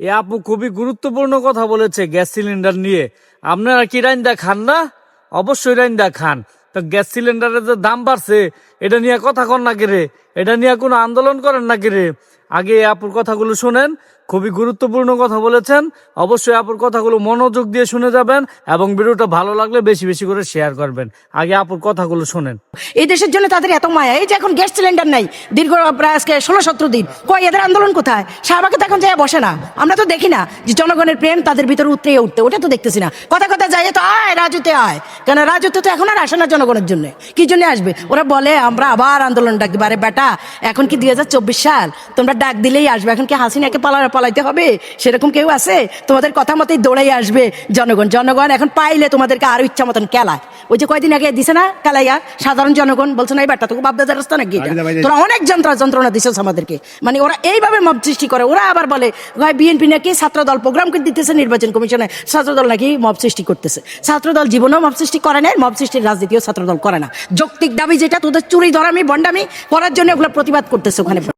এ আপু খুবই গুরুত্বপূর্ণ কথা বলেছে গ্যাস সিলিন্ডার নিয়ে। আপনারা কি রাইন্দা খান না? অবশ্যই রাইন্দা খান। তো গ্যাস সিলিন্ডারের যে দাম বাড়ছে এটা নিয়ে কথা কন না রে এটা নিয়ে কোনো আন্দোলন করেন না রে আগে আপুর কথাগুলো শোনেন, খুবই গুরুত্বপূর্ণ কথা বলেছেন। অবশ্যই আপুর কথাগুলো মনোযোগ দিয়ে শুনে যাবেন এবং ভিডিওটা ভালো লাগলে বেশি বেশি করে শেয়ার করবেন। আগে আপুর কথাগুলো শোনেন। এই দেশের জন্য তাদের এত মায়া। এই যে এখন গ্যাস সিলিন্ডার নাই, দীর্ঘ প্রায় আজকে ষোলো সতেরো দিন। কই এদের আন্দোলন কোথায়? শাহবাগে তো এখন যায় বসে না। আমরা তো দেখি না যে জনগণের প্রেম তাদের ভিতরে উতরে উঠতে। ওটা তো দেখতেছি না। কথা কথা যাই তো আয়, রাজুতে আয়। কেন রাজুতে তো এখন আর আসে না জনগণের জন্য। কি জন্য আসবে? ওরা বলে আমরা আবার আন্দোলন ডাক দিবো। আরে বেটা এখন কি দুই হাজার চব্বিশ সাল? তোমরা ডাক দিলেই আসবে। এখন কি হাসিনাকে পালা পালাইতে হবে? সেরকম কেউ আছে? তোমাদের কথা মতোই দৌড়াই আসবে জনগণ। জনগণ এখন পাইলে তোমাদেরকে আরও ইচ্ছা মতন কেলায় ওই যে কয়দিন আগে দিছে না কালাইয়া? সাধারণ জনগণ বলছে না এই বেটা তোকে বাপদাদার রাস্তা নাকি তোরা অনেক যন্ত্র যন্ত্রণা দিছিস আমাদেরকে। মানে ওরা এইভাবে মব সৃষ্টি করে। ওরা আবার বলে ভাই বিএনপি নাকি ছাত্রদল প্রোগ্রাম করে দিতেছে নির্বাচন কমিশনে। ছাত্রদল নাকি মব সৃষ্টি করতেছে। ছাত্রদল জীবনেও মব সৃষ্টি করে না মব সৃষ্টির রাজনীতিও ছাত্রদল করে না। যৌক্তিক দাবি যেটা তোদের চুরি ধরামি বন্ডামি করার জন্য ওগুলো প্রতিবাদ করতেছে ওখানে।